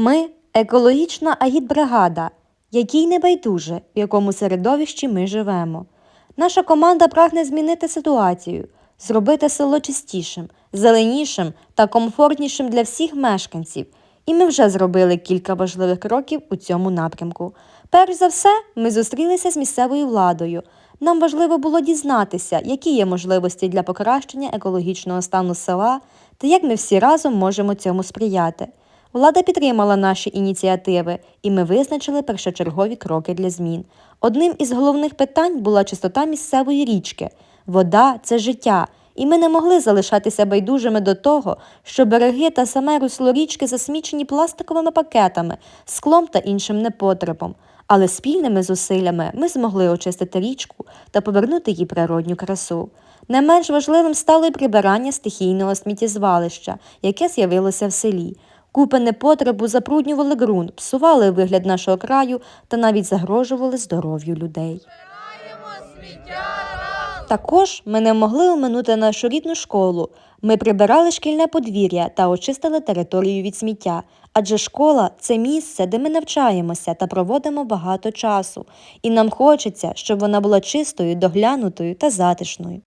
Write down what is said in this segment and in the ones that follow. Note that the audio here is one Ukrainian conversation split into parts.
Ми екологічна агітбригада, якій не байдуже, в якому середовищі ми живемо. Наша команда прагне змінити ситуацію, зробити село чистішим, зеленішим та комфортнішим для всіх мешканців. І ми вже зробили кілька важливих кроків у цьому напрямку. Перш за все, ми зустрілися з місцевою владою. Нам важливо було дізнатися, які є можливості для покращення екологічного стану села та як ми всі разом можемо цьому сприяти. Влада підтримала наші ініціативи, і ми визначили першочергові кроки для змін. Одним із головних питань була чистота місцевої річки. Вода це життя, і ми не могли залишатися байдужими до того, що береги та саме русло річки засмічені пластиковими пакетами, склом та іншим непотребом. Але спільними зусиллями ми змогли очистити річку та повернути їй природню красу. Не менш важливим стало й прибирання стихійного сміттєзвалища, яке з'явилося в селі. Купи непотребу запруднювали ґрунт, псували вигляд нашого краю та навіть загрожували здоров'ю людей. Також ми не могли оминути нашу рідну школу. Ми прибирали шкільне подвір'я та очистили територію від сміття. Адже школа це місце, де ми навчаємося та проводимо багато часу, і нам хочеться, щоб вона була чистою, доглянутою та затишною.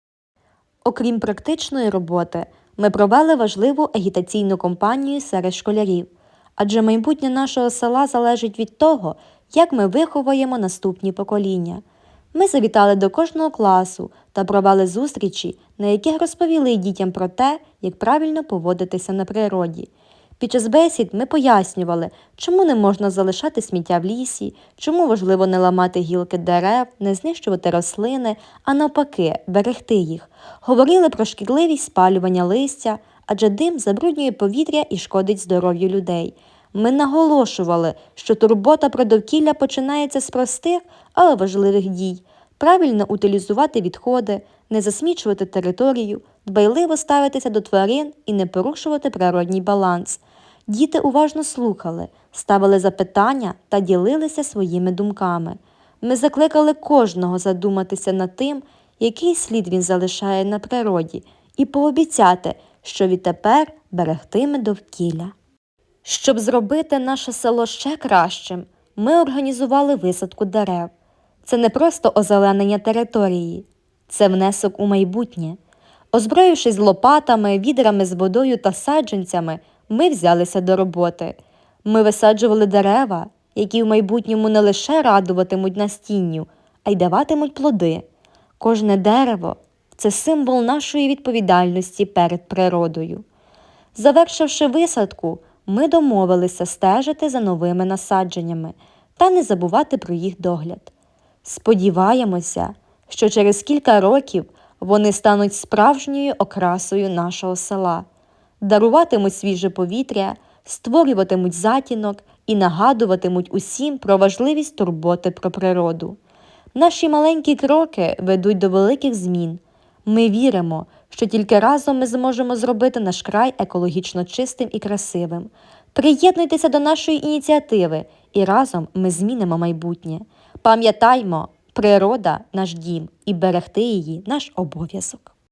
Окрім практичної роботи, ми провели важливу агітаційну кампанію серед школярів, адже майбутнє нашого села залежить від того, як ми виховуємо наступні покоління. Ми завітали до кожного класу та провели зустрічі, на яких розповіли дітям про те, як правильно поводитися на природі. Під час бесід ми пояснювали, чому не можна залишати сміття в лісі, чому важливо не ламати гілки дерев, не знищувати рослини, а навпаки, берегти їх. Говорили про шкідливість спалювання листя, адже дим забруднює повітря і шкодить здоров'ю людей. Ми наголошували, що турбота про довкілля починається з простих, але важливих дій. Правильно утилізувати відходи, не засмічувати територію, дбайливо ставитися до тварин і не порушувати природній баланс. Діти уважно слухали, ставили запитання та ділилися своїми думками. Ми закликали кожного задуматися над тим, який слід він залишає на природі, і пообіцяти, що відтепер берегтиме довкілля. Щоб зробити наше село ще кращим, ми організували висадку дерев. Це не просто озеленення території, це внесок у майбутнє. Озброївшись лопатами, відрами з водою та саджанцями, ми взялися до роботи. Ми висаджували дерева, які в майбутньому не лише радуватимуть настінню, а й даватимуть плоди. Кожне дерево це символ нашої відповідальності перед природою. Завершивши висадку, ми домовилися стежити за новими насадженнями та не забувати про їх догляд. Сподіваємося, що через кілька років вони стануть справжньою окрасою нашого села, даруватимуть свіже повітря, створюватимуть затінок і нагадуватимуть усім про важливість турботи про природу. Наші маленькі кроки ведуть до великих змін. Ми віримо, що тільки разом ми зможемо зробити наш край екологічно чистим і красивим. Приєднуйтеся до нашої ініціативи, і разом ми змінимо майбутнє. Пам'ятаймо, природа наш дім, і берегти її наш обов'язок.